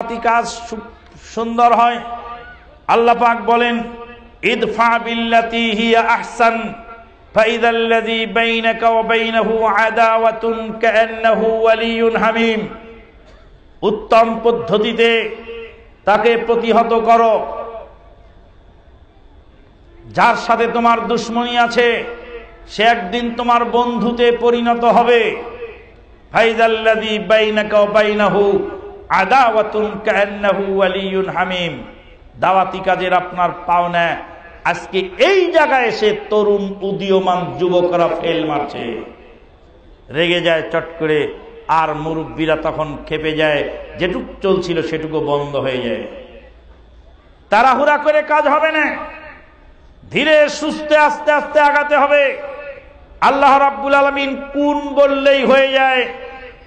কাজ সুন্দর হয়। আল্লাহ পাক বলেন, ইদফা বিল্লাতি হিয়া আহসান, ফাইদাল্লাযী বাইনাকা ওয়া বাইনাহু আদাওয়াতুন কাআন্নাহু ওয়ালিয়ুন হামিম। উত্তম পদ্ধতিতে তাকে প্রতিহত করো। যার সাথে তোমার দুশ্মনী আছে, সে একদিন তোমার বন্ধুতে পরিণত হবে। ফাইদাল্লাযী বাইনাকা ওয়া বাইনাহু আদাওয়াতুন কান্নাহু ওয়ালিয়ুন হামিম। দাওয়াতি কাজের আপনার পাওনা আজকে এই জায়গায় এসে তরুণ উদীয়মান যুবকরা ফেল মারছে। রেগে যায়, চট করে, আর মুরব্বীরা তখন খেপে যায়। যেটুক চলছিল সেটুকু বন্ধ হয়ে যায়। তাড়াহুড়া করে কাজ হবে না। ধীরে, সুস্থে, আস্তে আস্তে আগাতে হবে। আল্লাহ রাব্বুল আলমিন কোন বললেই হয়ে যায়।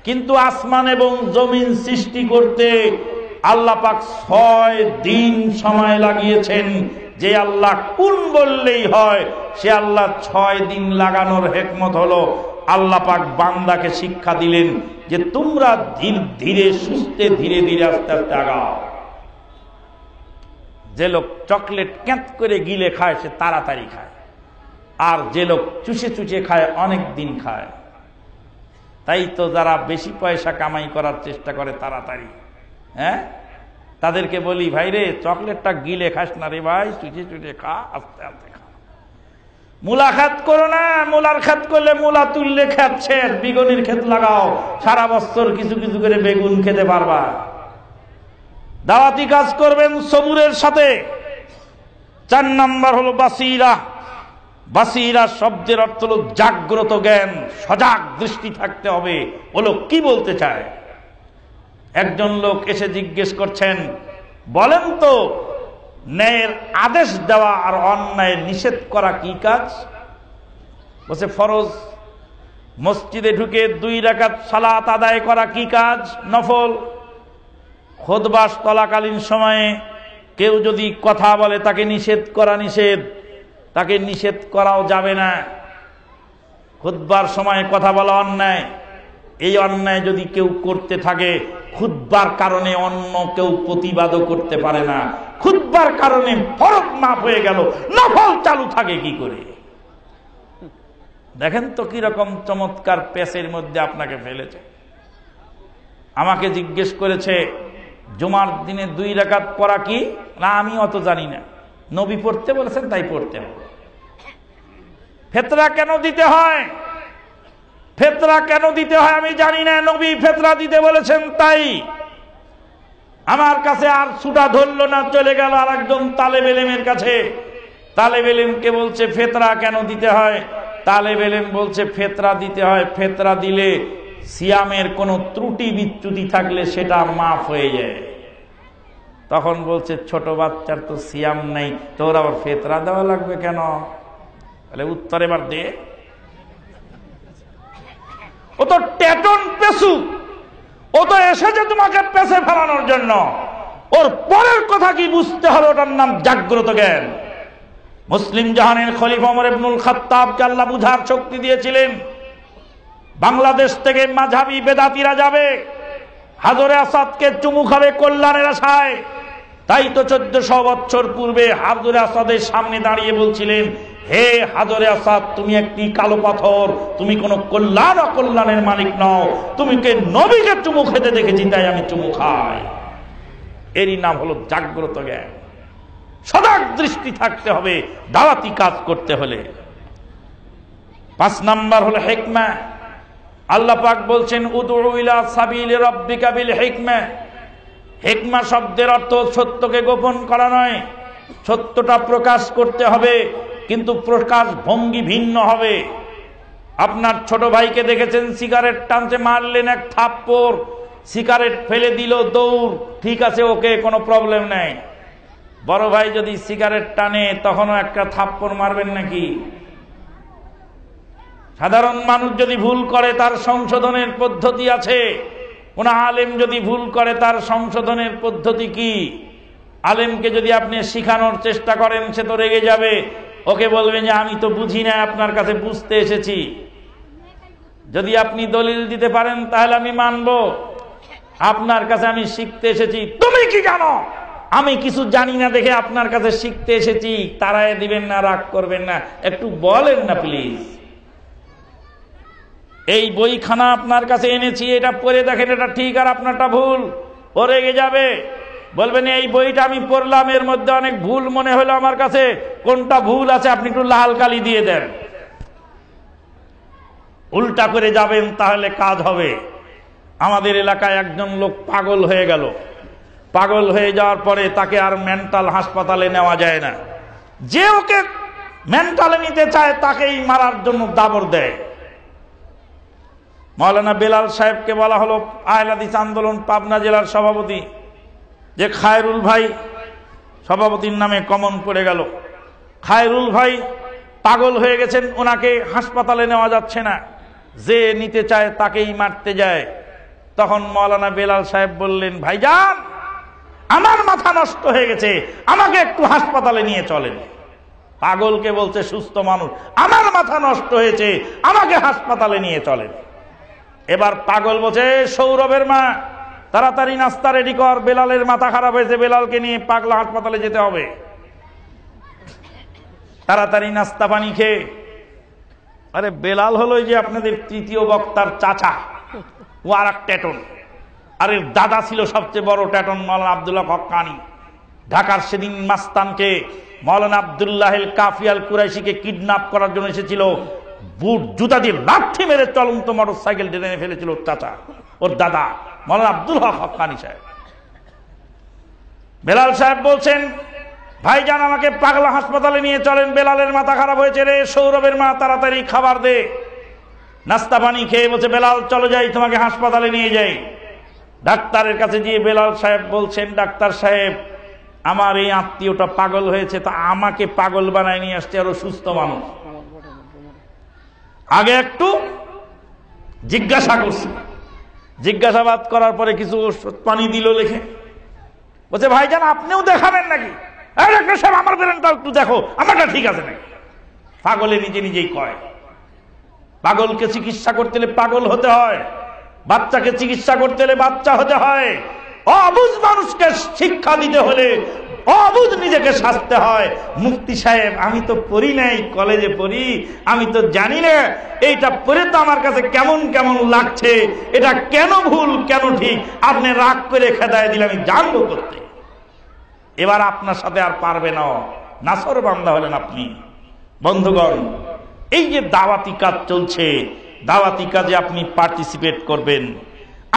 কিন্তু আসমান এবং জমিন সৃষ্টি করতে আল্লাহ পাক ছয় দিন সময় লাগিয়েছেন। যে আল্লাহ কোন বললেই হয়, সে আল্লাহ ছয় দিন লাগানোর হেকমত হলো। আল্লাহ পাক বান্দাকে শিক্ষা দিলেন যে তোমরা ধীরে ধীরে, সুস্থে ধীরে ধীরে আস্তে আস্তে আগাও। যে লোক চকলেট ক্যাঁত করে গিলে খায়, সে তাড়াতাড়ি খায়। আর যে লোক চুষে চুষে খায়, অনেক দিন খায়। তাই তো যারা বেশি পয়সা কামাই করার চেষ্টা করে তাড়াতাড়ি। হ্যাঁ? তাদেরকে বলি, ভাই রে, চকলেটটা গিলে খাস না রে ভাই চুষে চুষে খা, আস্তে আস্তে খা। মূলা খাত করো না, মূলার খাত করলে মূলা তুললে খাচ্ছে বেগুনের ক্ষেত লাগাও, সারা বছর কিছু কিছু করে বেগুন খেতে পারবা। দাওয়াতি কাজ করবেন সবুরের সাথে। চার নাম্বার হলো বাসিরা। বাসিরা শব্দের অর্থ হলো জাগ্রত জ্ঞান, সজাগ দৃষ্টি থাকতে হবে। হলো কি বলতে চায়? একজন লোক এসে জিজ্ঞেস করছেন, বলেন তো, ন্যায়ের আদেশ দেওয়া আর অন্যায় নিষেধ করা কি কাজ? বসে ফরজ, মসজিদে ঢুকে দুই রাকাত সালাত আদায় করা কি কাজ? নফল। খোদবাস তলাকালীন সময়ে কেউ যদি কথা বলে তাকে নিষেধ করা নিষেধ। তাকে নিষেধ করাও যাবে না। খুদ্বার সময় কথা বলা অন্যায়। এই অন্যায় যদি কেউ করতে থাকে খুদ্বার কারণে অন্য কেউ প্রতিবাদও করতে পারে না। খুদ্বার কারণে ফরক মাপ হয়ে গেল, নফল চালু থাকে কি করে? দেখেন তো কীরকম চমৎকার পেসের মধ্যে আপনাকে ফেলেছে। আমাকে জিজ্ঞেস করেছে, জুমার দিনে দুই রাকাত পড়া কি? না, আমি অত জানি না। নবী পড়তে বলেছেন, তাই পড়তে হবে। ফেতরা কেন দিতে হয়? ফেতরা কেন দিতে হয় আমি জানি না, নবী ফেতরা দিতে বলেছেন তাই। আমার কাছে আর ছুটা ধরলো না, চলে গেল আর একদম তালেব এলেমের কাছে। তালেব এলেমকে বলছে, ফেতরা কেন দিতে হয়? তালেব এলেম বলছে, ফেতরা দিতে হয়, ফেতরা দিলে সিয়ামের কোনো ত্রুটি বিচ্যুতি থাকলে সেটা মাফ হয়ে যায়। তখন বলছে, ছোট বাচ্চার তো সিয়াম নেই, তোর আবার ফেতরা দেওয়া লাগবে কেন? তাহলে উত্তর এবার দে। ও তো টেটন পেসু ও তো এসেছে তোমাকে পেছে ফেলানোর জন্য। ওর পরের কথা কি বুঝতে হবে, ওটার নাম জাগ্রত জ্ঞান। মুসলিম জাহানের খলিফা ওমর ইবনুল খাত্তাবকে আল্লাহ বুঝার শক্তি দিয়েছিলেন। বাংলাদেশ থেকে মাঝাবি বেদাতিরা যাবে, হাজরে আসাদকে চুমু খাবে কল্যাণের আশায়। তাই তো চোদ্দশো বছর পূর্বে হাজরে আসাদের সামনে দাঁড়িয়ে বলছিলেন, হে হাজরে আসাদ, তুমি একটি কালো পাথর, তুমি কোনো কল্যাণ অকল্যাণের মালিক নও তুমি কে নবীকে চুমু খেতে দেখেছি, তাই আমি চুমু খাই। এরই নাম হলো জাগ্রত জ্ঞান। সজাগ দৃষ্টি থাকতে হবে, দাওয়াতি কাজ করতে হলে। পাঁচ নাম্বার হলো হেকমা। আল্লাহ পাক বলছেন উদুইলা সাবিল রব্বিকা বিল হিকমা। হিকমা শব্দের অর্থ সত্যকে গোপন করা নয়। সত্যটা প্রকাশ করতে হবে, কিন্তু প্রকাশ ভঙ্গি ভিন্ন হবে। আপনার ছোট ভাইকে দেখেছেন, সিগারেট টানতে মারলেন এক থাপ্পড়, সিগারেট ফেলে দিল দৌড়, ঠিক আছে, ওকে কোনো প্রবলেম নেই। বড় ভাই যদি সিগারেট টানে, তখনও একটা থাপ্পড় মারবেন নাকি? সাধারণ মানুষ যদি ভুল করে, তার সংশোধনের পদ্ধতি আছে। কোন আলেম যদি ভুল করে, তার সংশোধনের পদ্ধতি কি? আলেমকে যদি আপনি শিখানোর চেষ্টা করেন, সে তো রেগে যাবে। ওকে বলবেন যে, আমি তো বুঝি না, আপনার কাছে বুঝতে এসেছি। যদি আপনি দলিল দিতে পারেন, তাহলে আমি মানব। আপনার কাছে আমি শিখতে এসেছি। তুমি কি জানো? আমি কিছু জানি না দেখে আপনার কাছে শিখতে এসেছি। তারাই দিবেন না, রাগ করবেন না। একটু বলেন না, প্লিজ। এই বইখানা আপনার কাছে এনেছি, এটা পড়ে দেখেন, এটা ঠিক আর আপনারটা ভুল। ও রেগে যাবে। বলবেন, এই বইটা আমি পড়লাম, এর মধ্যে অনেক ভুল মনে হলো আমার কাছে। কোনটা ভুল আছে আপনি একটু লাল কালি দিয়ে দেন। উল্টা করে যাবেন, তাহলে কাজ হবে। আমাদের এলাকায় একজন লোক পাগল হয়ে গেল। পাগল হয়ে যাওয়ার পরে তাকে আর মেন্টাল হাসপাতালে নেওয়া যায় না। যে ওকে মেন্টালে নিতে চায়, তাকেই মারার জন্য দাবর দেয়। মৌলানা বেলাল সাহেবকে বলা হলো আহলাদিস আন্দোলন, পাবনা জেলার সভাপতি। যে খায়রুল ভাই সভাপতির নামে কমন পড়ে গেল। খায়রুল ভাই পাগল হয়ে গেছেন, ওনাকে হাসপাতালে নেওয়া যাচ্ছে না। যে নিতে চায় তাকেই মারতে যায়। তখন মৌলানা বেলাল সাহেব বললেন, ভাইজান, আমার মাথা নষ্ট হয়ে গেছে, আমাকে একটু হাসপাতালে নিয়ে চলেন। পাগলকে বলছে, সুস্থ মানুষ, আমার মাথা নষ্ট হয়েছে, আমাকে হাসপাতালে নিয়ে চলেন। এবার পাগল বলছে সৌরভের মা। তাড়াতাড়ি নাস্তা রেডি কর, বেলালের মাথা খারাপ হয়েছে, বেলালকে নিয়ে পাগলা হাসপাতালে যেতে হবে। তাড়াতাড়ি নাস্তা পানি খেয়ে। আরে বেলাল হলো যে আপনাদের তৃতীয় বক্তার চাচা ও আর এক টেটন আরে দাদা ছিল সবচেয়ে বড় টেটন মৌলানা আবদুল্লাহ হকানি। ঢাকার সেদিন মাস্তানকে মৌলানা আবদুল্লাহ কাফিয়াল কুরাইশিকে কিডন্যাপ করার জন্য এসেছিল। বুট, জুতা দিয়ে লাঠি মেরে চলন্ত মোটর সাইকেল টেনে ফেলেছিল ওর চাচা, ওর দাদা, মৌলানা আব্দুল হক হকানি সাহেব। বেলাল সাহেব বলছেন, ভাইজান, আমাকে পাগলা হাসপাতালে নিয়ে চলেন, বেলালের মাথা খারাপ হয়েছে রে, সৌরভের মা তাড়াতাড়ি খাবার দে। নাস্তা পানি খেয়ে বলছে, বেলাল, চলো যাই, তোমাকে হাসপাতালে নিয়ে যাই। ডাক্তারের কাছে গিয়ে বেলাল সাহেব বলছেন, ডাক্তার সাহেব, আমার এই আত্মীয়টা পাগল হয়েছে, তা আমাকে পাগল বানায় নিয়ে আসছে, আরও সুস্থ মানুষ। আগে একটু জিজ্ঞাসা করছি। জিজ্ঞাসাবাদ করার পরে কিছু ওষুধ পানি দিল লেখে। বলছে ভাই ভাইজান, আপনিও দেখাবেন নাকি? সাহেব, আমার বেরেনটা একটু দেখো, আমারটা ঠিক আছে নাকি? পাগলে নিজে নিজেই কয়, পাগলকে চিকিৎসা করতে হলে পাগল হতে হয়, বাচ্চাকে চিকিৎসা করতে হলে বাচ্চা হতে হয়। অবুজ মানুষকে শিক্ষা দিতে হলে অবুজ নিজেকে সাজতে হয়। মুক্তি সাহেব, আমি তো পড়ি নাই, কলেজে পড়ি, আমি তো জানি না, এইটা পড়ে তো আমার কাছে কেমন কেমন লাগছে, এটা কেন ভুল, কেন ঠিক, আপনি রাগ করে খেদায় দিলে আমি জানব করতে এবার আপনার সাথে আর পারবে না। নাসর বান্দা হলেন আপনি। বন্ধুগণ, এই যে দাওয়াতি কাজ চলছে, দাওয়াতি কাজে আপনি পার্টিসিপেট করবেন।